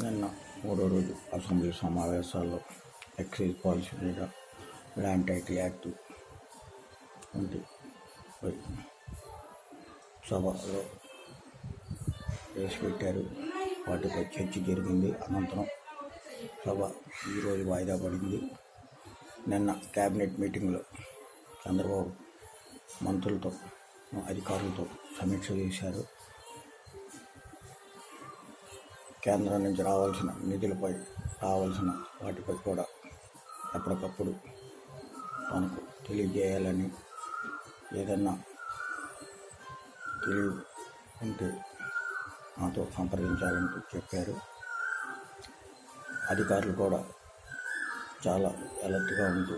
నిన్న మూడో రోజు అసెంబ్లీ సమావేశాల్లో ఎక్సైజ్ పాలసీ మీద ల్యాండ్ టైటిల్ యాక్ట్ వంటి సభలో ప్రవేశపెట్టారు వాటిపై చర్చ జరిగింది. అనంతరం సభ ఈరోజు వాయిదా పడింది. నిన్న క్యాబినెట్ మీటింగ్లో చంద్రబాబు మంత్రులతో అధికారులతో సమీక్ష చేశారు. కేంద్రం నుంచి రావాల్సిన నిధులపై రావాల్సిన వాటిపై కూడా ఎప్పటికప్పుడు మనకు తెలియజేయాలని ఏదన్నా తెలియ ఉంటే మాతో సంప్రదించాలంటూ చెప్పారు. అధికారులు కూడా చాలా అలర్ట్గా ఉంటూ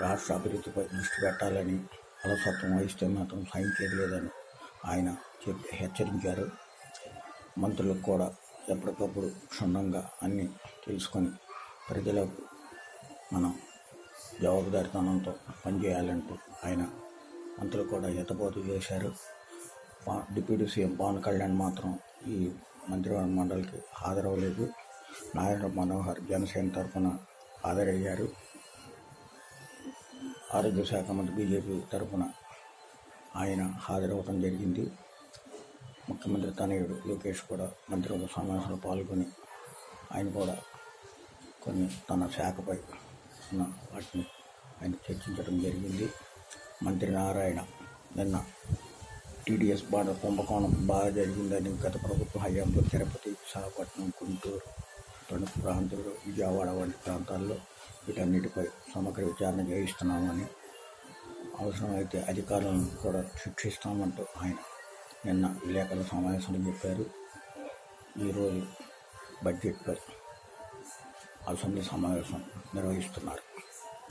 రాష్ట్ర అభివృద్ధిపై దృష్టి పెట్టాలని అలసత్వం వహిస్తే మాత్రం సహించేది లేదని ఆయన చెప్పి హెచ్చరించారు. మంత్రులకు కూడా ఎప్పటికప్పుడు క్షుణ్ణంగా అన్నీ తెలుసుకొని ప్రజలకు మనం జవాబుదారితనంతో పనిచేయాలంటూ ఆయన మంత్రులు కూడా ఎతపోతు చేశారు. డిప్యూటీ సీఎం పవన్ కళ్యాణ్ మాత్రం ఈ మంత్రివర్గ మండలికి హాజరవ్వలేదు. నారాయణ మనోహర్ జనసేన తరఫున హాజరయ్యారు. ఆరోగ్య శాఖ మంత్రి బీజేపీ తరఫున ఆయన హాజరవ్వడం జరిగింది. ముఖ్యమంత్రి తనయుడు లోకేష్ కూడా మంత్రివర్గ సమావేశంలో పాల్గొని ఆయన కూడా కొన్ని తన శాఖపై ఉన్న వాటిని ఆయన చర్చించడం జరిగింది. మంత్రి నారాయణ నిన్న టీడీఎస్ బాధ కుంభకోణం బాగా జరిగిందని గత ప్రభుత్వ హయాంలో తిరుపతి విశాఖపట్నం గుంటూరు తణుకు ప్రాంతాలు విజయవాడ వంటి ప్రాంతాల్లో వీటన్నిటిపై సమగ్ర విచారణ చేయిస్తున్నామని అవసరమైతే అధికారులను కూడా శిక్షిస్తామంటూ ఆయన నిన్న విలేకరుల సమావేశంలో చెప్పారు. ఈరోజు బడ్జెట్పై అసెంబ్లీ సమావేశం నిర్వహిస్తున్నారు.